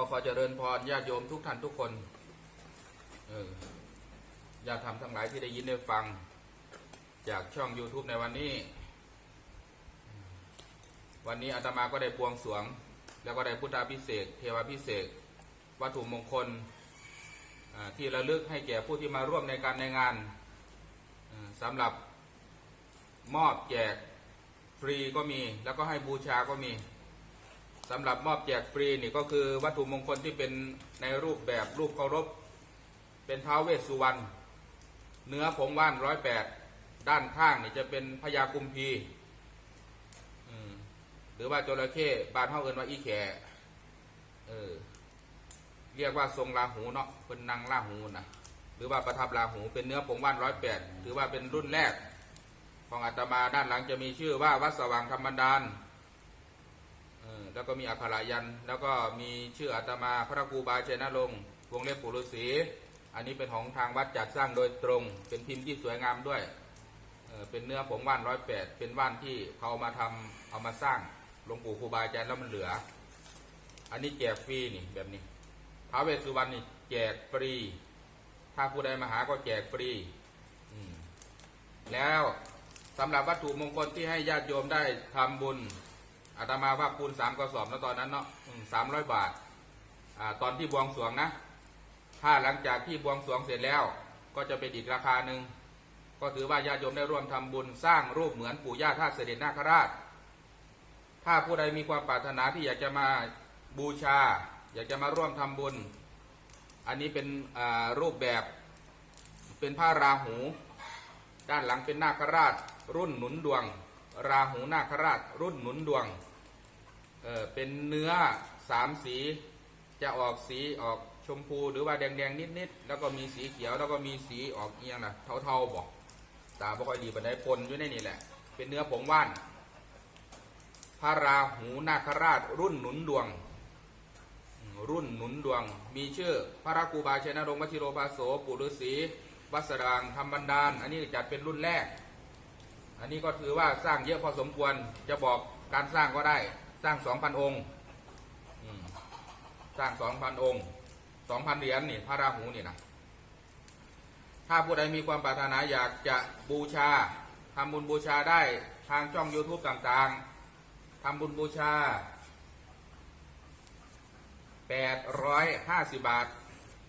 ก็ขอเจริญพรญาติโยมทุกท่านทุกคนเออญาติธรรมทั้งหลายที่ได้ยินได้ฟัง จากช่อง YouTube ในวันนี้ วันนี้อาตมาก็ได้บวงสรวง แล้วก็ได้พุทธาพิเศษ เทวาพิเศษ วัตถุมงคลที่ระลึกให้แก่ผู้ที่มาร่วมในการในงานสำหรับมอบแจกฟรีก็มี แล้วก็ให้บูชาก็มี สำหรับมอบแจกฟรีนี่ก็คือวัตถุมงคลที่เป็นในรูปแบบรูปเคารพ เป็นท้าวเวสสุวรรณเนื้อผงว่านร้อยแปดด้านข้างนี่จะเป็นพญากุมพีหรือว่าจระเข้บานเท่าเอินว่าอีแขเออเรียกว่าทรงราหูเนาะเป็นนางราหูนะหรือว่าประทับราหูเป็นเนื้อผงว่านร้อยแปดถือว่าเป็นรุ่นแรก ของอาตมาด้านหลังจะมีชื่อว่าวัดสว่างธรรมดาน แล้วก็มีอัครายัน แล้วก็มีชื่ออาตมาพระครูบาเชนะลง วงเล็บปุรุษีอันนี้เป็นของทางวัดจัดสร้างโดยตรง เป็นพิมพ์ที่สวยงามด้วยเเป็นเนื้อผงว่านร้อยแปดเป็นว่านที่เขามาทำเอามาสร้างหลวงปู่ครูบาอาจารย์แล้วมันเหลือ อันนี้แจกฟรีนี่แบบนี้ท้าเวสสุวรรณนี่แจกฟรี ถ้าผู้ใดมาหาก็แจกฟรีแล้วสำหรับวัตถุมงคลที่ให้ญาติโยมได้ทำบุญ อาตมาว่าคูณสามกระสอบแล้วตอนนั้นเนาะสามร้อยบาทอ่าตอนที่บวงสรวงนะ ถ้าหลังจากที่บวงสรวงเสร็จแล้ว ก็จะเป็นอีกราคาหนึ่งก็ถือว่าญาติโยมได้ร่วมทำบุญสร้างรูปเหมือนปู่ย่าท่าตุเสด็จนาคราช ถ้าผู้ใดมีความปรารถนาที่อยากจะมาบูชา อยากจะมาร่วมทำบุญ อันนี้เป็นอ่ารูปแบบเป็นผ้าราหู ด้านหลังเป็นนาคราช รุ่นหนุนดวง ราหูนาคราช รุ่นหนุนดวงเออเป็นเนื้อสามสีจะออกสีออกชมพูหรือว่าแดงๆนิดๆแล้วก็มีสีเขียวแล้วก็มีสีออกเอียงนะเทาๆบอกตาบ่ค่อยดีปันไดปนอยู่ในนี่แหละ เป็นเนื้อผงว่านพระราหูนาคราชรุ่นหนุนดวง รุ่นหนุนดวง มีชื่อพระราคูบาเชนะรงค์วชิโรภาโสปุรุษีวัสรางธรรมบันดาล อันนี้จัดเป็นรุ่นแรก อันนี้ก็ถือว่าสร้างเยอะพอสมควรจะบอกการสร้างก็ได้ สร้างสองพันองค์สร้างสองพันองค์สองพันเหรียญนี่พระราหูนี่นะถ้าผู้ใดมีความปรารถนาอยากจะบูชาทำบุญบูชาได้ทางช่อง YouTube ต่างๆทำบุญบูชา 850 บาท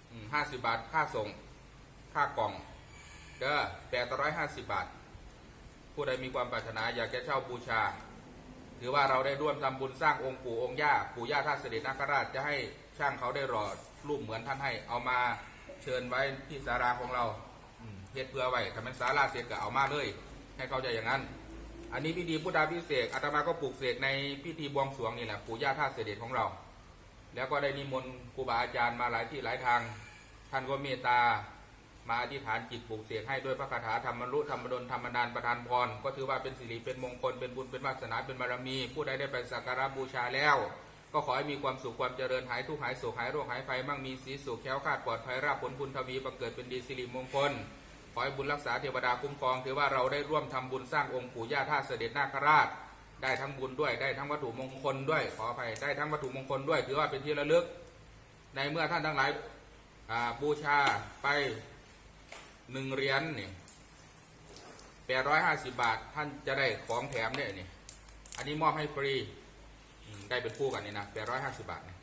50 บาทค่าส่ง ค่ากล่องเด้อ850 บาท ผู้ใดมีความปรารถนาอยากจะเช่าบูชา ถือว่าเราได้ร่วมทำบุญสร้างองค์ปู่องค์ย่าปู่ย่าท่าเสด็จนาคราชจะให้ช่างเขาได้รอรูปเหมือนท่านให้ เอามาเชิญไว้ที่ศาลาของเราเฮ็ดเพื่อไว้ถ้ามันศาลาเสร็จก็เอามาเลย ให้เข้าใจอย่างนั้น อันนี้พิธีพุทธาพิเศษอาตมาก็ปลูกเสกในพิธีบวงสรวงนี่แหละปู่ย่าท่าเสด็จของเรา แล้วก็ได้นิมนต์ครูบาอาจารย์มาหลายที่หลายทาง ท่านก็เมตตา มาอธิษฐานจิตปลูกเสกให้ด้วยพระคาถาธรรมรุธรรมดลธรรมดานประทานพรก็ถือว่าเป็นสิริเป็นมงคลเป็นบุญเป็นวาสนาเป็นบารมี ผู้ใดได้ไปสักการะบูชาแล้ว ก็ขอให้มีความสุขความเจริญหายทุกข์หายโศกหายโรคหายไฟมั่งมีสีสุขแค้วคลาดปลอดภัยราบผลบุญทวีบังเกิดเป็นดีสิริมงคลขอให้บุญรักษาเทวดาคุ้มครองถือว่าเราได้ร่วมทำบุญสร้างองค์ปู่ย่าท่าเสด็จนาคราช ได้ทั้งบุญด้วยได้ทั้งวัตถุมงคลด้วยขออภัยได้ทั้งวัตถุมงคลด้วยถือว่าเป็นที่ระลึก ในเมื่อท่านทั้งหลายบูชาไป หนึ่งเหรียญเนี่ยแปดร้อยห้าสิบาทท่านจะได้ของแถมเนี่ยนี่อันนี้มอบให้ฟรีได้เป็นคู่กันนี่นะแปดร้อยห้าสิบาทนี่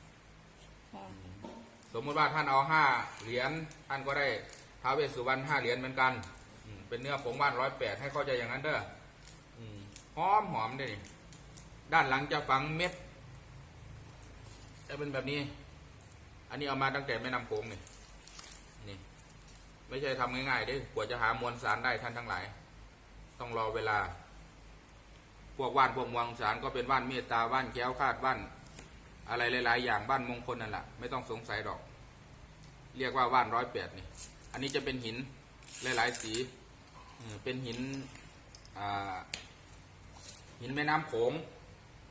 ค่ะสมมุติว่าท่านเอาห้าเหรียญท่านก็ได้ท้าเวสสุวรรณห้าเหรียญเหมือนกัน เป็นเนื้อผงว่านร้อยแปดให้เข้าใจอย่างนั้นเด้อหอมหอมด้วยนี่ด้านหลังจะฝังเม็ดจะเป็นแบบนี้ อันนี้เอามาตั้งแต่แม่น้ำโขงนี่นี่ ไม่ใช่ทำง่ายๆด้กว่าจะหามวลสารได้ท่านทั้งหลาย ต้องรอเวลา พวกว่านพวกมวลสารก็เป็นว่านเมตตาว่านแก้วคาดว่านอะไรหลายๆ อย่างบ้านมงคลนั่นแหละไม่ต้องสงสัยหรอก เรียกว่าว่านร้อยแปดนี่ อันนี้จะเป็นหินหลายๆสีเป็นหินหินแม่น้ำโขง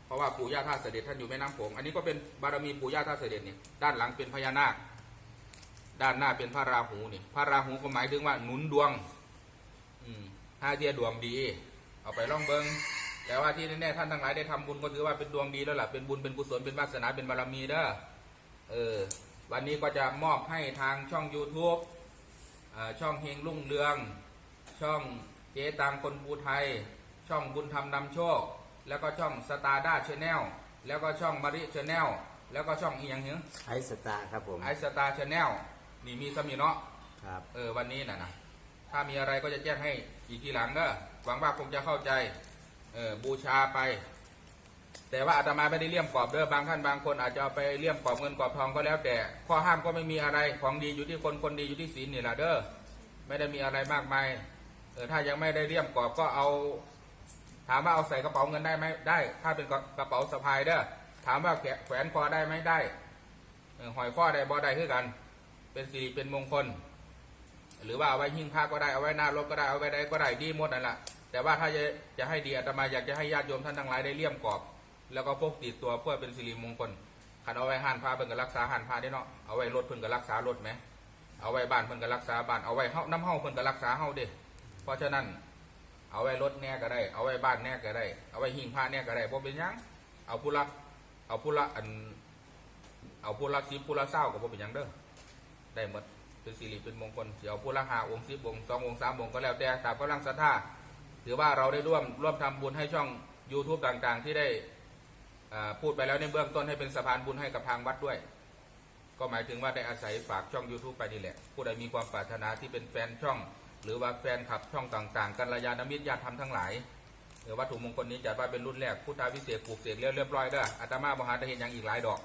เพราะว่าปู่ย่าท่าเสด็จท่านอยู่แม่น้ำโขงอันนี้ก็เป็นบารมีปู่ย่าท่าเสด็จนี่ด้านหลังเป็นพญานาค ด้านหน้าเป็นพระราหูนี่ พระราหูก็หมายถึงว่าหนุนดวง อืมห้าเทียดวงดี เอาไปล่องเบิงแต่ว่าที่แน่ๆท่านทั้งหลายได้ทำบุญก็ถือว่าเป็นดวงดีแล้วล่ะเป็นบุญเป็นกุศลเป็นวาสนาเป็นบารมีเด้อเออ วันนี้ก็จะมอบให้ทางช่อง YouTube เอ่อช่องเฮงรุ่งเรือง ช่องเจ๊ตังคนภูไทย ช่องบุญธรรมนำโชค แล้วก็ช่องสตาร์ด้าชาแนลแล้วก็ช่องมาริชาแนลแล้วก็ช่องอีกอย่างหนึ่งไอสตาร์ครับผมไอสตาร์ชาแนล นี่มีสมีเนาะครับ เออวันนี้นะนะถ้ามีอะไรก็จะแจ้งให้อีกทีหลังเด้อหวังว่าคงจะเข้าใจ เออบูชาไป แต่ว่าอาตมาไม่ได้เลี่ยมกรอบเด้อบางท่านบางคนอาจจะเอาไปเลี่ยมกรอบเงินกรอบทองก็แล้ว แต่ข้อห้ามก็ไม่มีอะไรของดีอยู่ที่คนคนดีอยู่ที่ศีลนี่แหละเด้อไม่ได้มีอะไรมากมายเออถ้ายังไม่ได้เลี่ยมกรอบก็เอา ถามว่าเอาใส่กระเป๋าเงินได้ไหมได้ ถ้าเป็นกระเป๋าสะพายเด้อถามว่าแขแขวนคอได้ไหมได้เออหอยข้อได้บ่ได้คือกัน เป็นสิริเป็นมงคล หรือว่าเอาไว้หิ้งพระก็ได้เอาไว้หน้ารถก็ได้เอาไว้ใดก็ได้ดีหมดนั่นแหละแต่ว่าถ้าจะจะให้ดีอาตมาอยากจะให้ญาติโยมท่านทั้งหลายได้เลี่ยมกรอบ แล้วก็พกติดตัวเพื่อเป็นสิริมงคลขันเอาไว้ห่านพาเพิ่นก็รักษาห่านพาได้เนาะเอาไว้รถเพิ่นก็รักษารถไหมเอาไว้บ้านเพิ่นก็รักษาบ้านเอาไว้เฮาน้ำเฮาเพิ่นก็รักษาเฮาเด้เพราะฉะนั้นเอาไว้รถแน่ก็ได้ เอาไว้บ้านแน่ก็ได้ เอาไว้หิ้งพระแน่ก็ได้เพราะเป็นยังเอาผู้ละเอาผู้ละอัน เอาผู้ละสิผู้ละเศร้าก็บ่เป็นยังเด้อ ได้หมดเป็นสิริเป็นมงคลเสียวผู้ละหาองค์สิบองค์สององค์สามองค์ก็แล้วแต่ตามกำลังศรัทธาถือว่าเราได้ร่วมร่วมทำบุญให้ช่อง YouTube ต่างๆ ที่ได้พูดไปแล้วในเบื้องต้นให้เป็นสะพานบุญให้กับทางวัดด้วย ก็หมายถึงว่าได้อาศัยฝากช่อง YouTube ไปนี่แหละ ผู้ใดมีความปรารถนาที่เป็นแฟนช่อง หรือว่าแฟนคลับช่องต่างๆกันลยาณมิตรญาติธรรมทั้งหลายหรือวัตถุมงคลนี้จัดว่าเป็นรุ่นแรกพุทธาพิเศษปลูกเสกเรียบเรียบร้อยเด้ออาตมาบหาได้เห็นอย่างอีกหลายดอก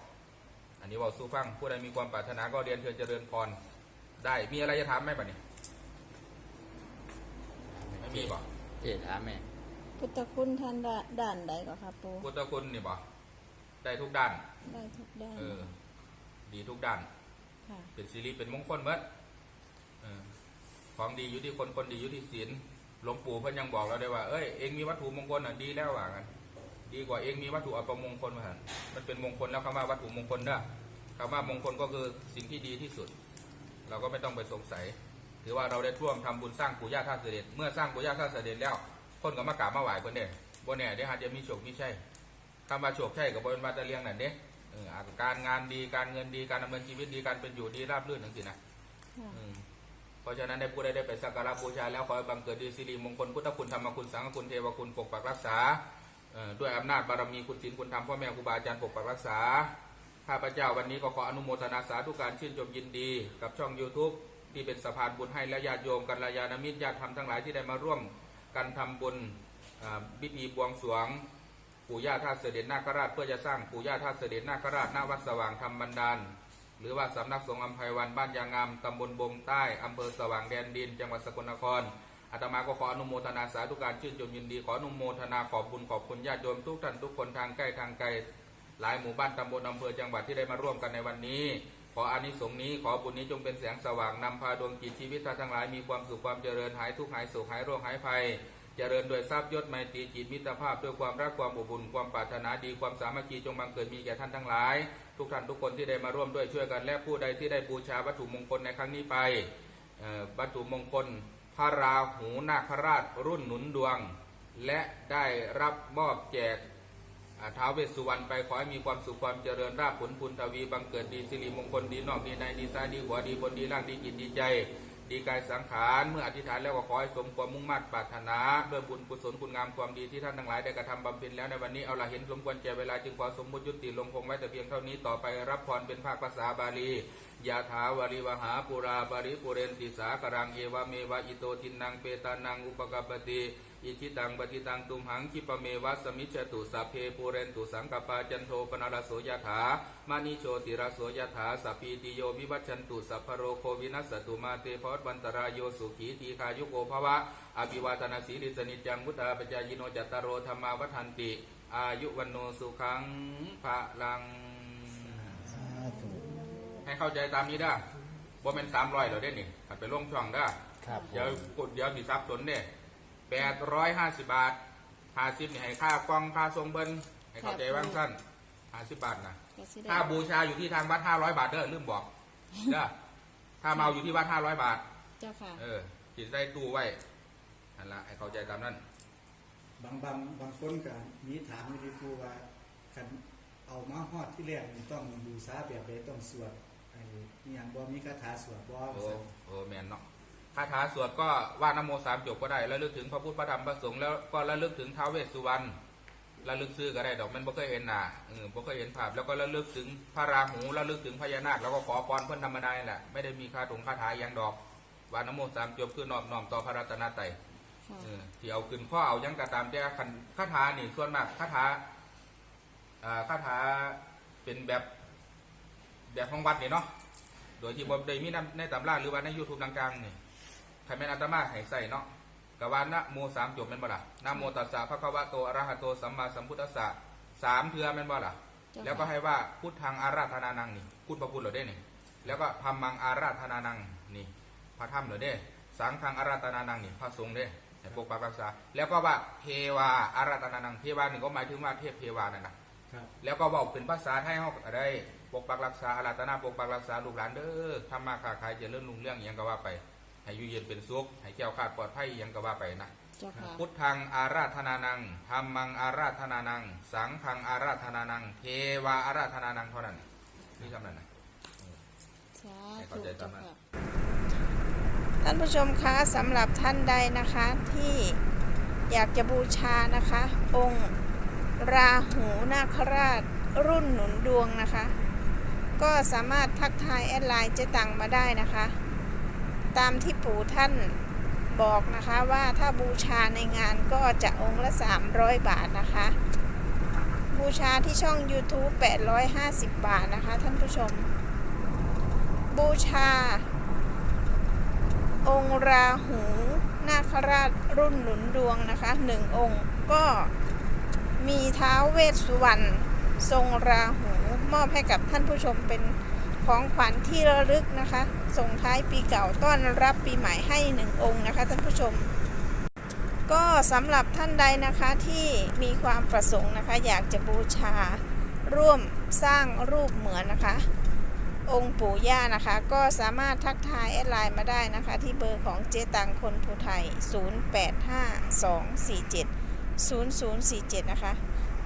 อันนี้เว่าสู้ฟังผู้ใดมีความปรารถนาก็เรียนเชิญเจริญพรได้มีอะไรจะถามไหมบัดนี้ไม่มีบ่เจ็ดอาแม่พุทธคุณท่านด้าด่านใดก็ครับปูพุทธคุณนี่บ่ได้ทุกด้าน ได้ทุกด้าน เออ ดีทุกด้านค่ะเป็นสิริเป็นมงคลเบิดเออของดีอยู่ที่คนคนดีอยู่ที่ศีลหลวงปู่เพิ่นยังบอกเราได้ว่า เอ้ย เองมีวัตถุมงคลอะดีแล้วว่ากัน ดีกว่าเองมีวัตถุอัปมงคลมาหันมันเป็นมงคลแล้วคำว่าวัตถุมงคลเด้อคำว่ามงคลก็คือสิ่งที่ดีที่สุด เราก็ไม่ต้องไปสงสัย ถือว่าเราได้ร่วมทำบุญสร้างปู่ย่าท่าเสด็จ เมื่อสร้างปู่ย่าท่าเสด็จแล้ว คนก็มากราบมาไหว้เพิ่นเด้บ่แน่เด้อาจจะมีโชคมีชัยคำว่าโชคชัยกับบ่เป็นว่าแตะเลียงนั่นเด้เอออาจการงานดีการเงินดีการดำเนินชีวิตดีการเป็นอยู่ดีราบรื่นจังซี่นะค่ะอืมเพราะฉะนั้นได้ผู้ใดได้ไปสักการะบูชาแล้วขอให้บังเกิดดีสิริมงคลพุทธคุณธรรมคุณสังฆคุณเทวคุณปกปักรักษาเอ่อ ด้วยอำนาจบารมีคุณศีลคุณธรรมพ่อแม่ครูบาอาจารย์ปกปักรักษาข้าพเจ้าวันนี้ก็ขออนุโมทนาสาธุการชื่นชมยินดี กับช่อง YouTube ที่เป็นสะพานบุญให้และญาติโยมกัลยาณมิตรญาติธรรมทั้งหลายที่ได้มาร่วมกันทำบุญอ่าพิธีบวงสรวง ปู่ย่าท่าเสด็จนาคราชเพื่อจะสร้างปู่ย่าท่าเสด็จนาคราชหน้าวัดสว่างธรรมบันดาลหรือว่าสำนักสงฆ์อัมไพวันบ้านยางงามตำบลบงใต้อำเภอสว่างแดนดิน จังหวัดสกลนคร อาตมาก็ขออนุโมทนาสาธุการชื่นชมยินดี ขออนุโมทนาขอบบุญขอบคุณญาติโยมทุกท่านทุกคนทางใกล้ทางไกลหลายหมู่บ้านตำบลอำเภอจังหวัดที่ได้มาร่วมกันในวันนี้ ขออานิสงส์นี้ขอบุญนี้จงเป็นแสงสว่างนำพาดวงจิตชีวิตท่านทั้งหลายมีความสุขความเจริญหายทุกข์หายโศกหายโรคหายภัย เจริญโดวยทรัพย์ยศไมตรีจิตมิตรภาพด้วยความรักความอบอุ่นความปรารถนาดีความสามัคคีจงบังเกิดมีแก่ท่านทั้งหลาย ทุกท่านทุกคนที่ได้มาร่วมด้วยช่วยกันและผู้ใดที่ได้บูชาวัตถุมงคลในครั้งนี้ไปวัตถุมงคล ระราหูนาคราชรุ่นหนุนดวง และได้รับมอบแจกท้าวเวสสุวรรณไปขอให้มีความสุขความเจริญราบผลพุนทวีบังเกิดดีสิริมงคลดีนอกดีในดีซ้ายดีหัวดีบนดีล่างดีกินดีใจ ดีกายสังขาร เมื่ออธิษฐานแล้วก็ขอให้สมความมุ่งมั่นปรารถนาด้วยบุญกุศลคุณงามความดีที่ท่านทั้งหลายได้กระทำบำเพ็ญแล้วในวันนี้เอาละเห็นสมควรแก่เวลาจึงขอสมมุติยุติลงคงไว้แต่เพียงเท่านี้ต่อไปรับพรเป็นภาคภาษาบาลียะถาวาริวหาปุราบริปุเรนติสากรังเอวเมวะอิโตทินังเปตานังอุปกปติ อิทิตังปฏิตังตุมหังคิปะเมวัสมิจจตุสัพเพปูเรนตุสังกปาจันโทปนารโสยถามานิโชติรโสยถาสัพพีติโยวิวัชชันตุสัพพะโรโควินัสสตุมาเตภวัตวันตรายโยสุขีทีคายุโกภวะอภิวาทนาสีริสนิจจังมุตตาปจายโนจัตตารโรธรรมาวัฏันติ อายุวันโนสุขังภะลังสาธุให้เข้าใจตามนี้ได้อบ่เป็นสามร้อยเหรอเด้นี่ขัดไปลงช่องได้อครับผเดี๋ยวมกดเดี๋ยวสิทรัพย์สนเนี่ย แปดร้อยห้าสิบบาทห้าสิบนี่ให้ค่ากล้องค่าทรงเบิ้ลให้เข้าใจว่างสั้นห้าสิบบาทนะก็สิได้ถ้าบูชาอยู่ที่ทางวัดห้าร้อยบาทเด้อลืมบอกเด้อถ้าเมาอยู่ที่วัดห้าร้อยบาท เจ้าค่ะเออจิตได้ตู้ไว้นั่นละให้เข้าใจตามนั้น บางบางบางคนก็มีถามอยู่ที่ครูว่าคันเอเอามาฮอดที่แรกนี่ต้องบูชาแบบใดต้องสวดไอ้อหย่างบ่มีคาถาสวดบ่โอ้โอ้แมนเนาะ คาถาสวดก็ว่านะโมสามจบก็ได้แล้วลึกถึงพระพุทธพระธรรมพระสงฆ์แล้วก็ระลึกถึงท้าวเวสสุวรรณระลึกซื้อก็ได้ดอกมันบ่เคยเห็นหน้าเออบ่เคยเห็นภาพแล้วก็ระลึกถึงพระราหูระลึกถึงพญานาคแล้วก็ขอพรเพื่อนธรรมดานี่แหละไม่ได้มีคาถงคาถาอย่างดอกว่านะโมสามจบคือนอบน้อมต่อพระรัตนตรัยค่ะเออที่เอาขึ้นข้อเอาหยังกระตามแต่คันคาถานี่ส่วนมากคาถาอ่าคาถาเป็นแบบแบบของวัดนี่เนาะโดยที่บ่ได้มีในในตำราหรือว่าใน YouTube ต่างๆนี่ ใครแม่นอาตมาให้ใส่เนาะกว่านะโมสามจบแม่นบ่ล่ะนะโมตัสสะภะคะวะโตอะระหะโตสัมมาสัมพุทธัสสะสามเทือแม่นบ่ล่ะเจ้าค่ะแล้วก็ให้ว่าพุทธังอาราธนานังนี่พูดพระพุทธเหรอเด้นี่แล้วก็ธรรมังอาราธนานังนี่พระธรรมเหรอเด้สังฆังอาราธนานังนี่พระสงฆ์เด้ให้ปกปักรักษา แล้วก็ว่าเทวาอาราธนานังเทวานี่ก็หมายถึงว่าเทพเทวานั่นนะครับแล้วก็บอกเป็นภาษาไทยเฮาก็ได้ปกปักรักษาอาราธนาปกปักรักษาลูกหลานเด้อทำมาค้าขายเจริญรุ่งเรื่องอหยังก็ว่าไป ให้อยู่เย็นเป็นสุขให้แก้วขาดปลอดภัยอหยังก็ว่าไปนะเจ้าค่ะพุทธังอาราธนานังธรรมังอาราธนานัง สังฆังอาราธนานัง เทวาอาราธนานังเท่านั้นนี่คำนั้นนะสาให้ธุเข้าใจตาเจ้ามนั้นค่ะท่านผู้ชมคะสำหรับท่านใดนะคะที่อยากจะบูชานะคะ องค์ราหูนาคราชรุ่นหนุนดวงนะคะ ก็สามารถทักทายแอดไลน์เจ๊ตังมาได้นะคะ ตามที่ปู่ท่านบอกนะคะว่าถ้าบูชาในงานก็จะองค์ละ 300 บาทนะคะ บูชาที่ช่อง YouTube 850 บาทนะคะ ท่านผู้ชม บูชา องค์ราหูนาคราชรุ่นหนุนดวงนะคะหนึ่งองค์ก็มีเท้าวเวสสุวรรณทรงราหูมอบให้กับท่านผู้ชมเป็นของขวัญที่ระลึกนะคะ ส่งท้ายปีเก่าต้อนรับปีใหม่ให้หนึ่งองค์นะคะท่านผู้ชม ก็สำหรับท่านใดนะคะที่มีความประสงค์นะคะ อยากจะบูชาร่วมสร้างรูปเหมือนนะคะ องค์ปู่ย่านะคะ ก็สามารถทักทายแอดไลน์มาได้นะคะ ที่เบอร์ของเจตังคนภูไทย 0852470047 นะคะ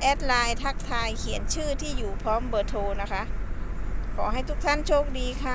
แอดไลน์ทักทายเขียนชื่อที่อยู่พร้อมเบอร์โทรนะคะ ขอให้ทุกท่านโชคดีค่ะ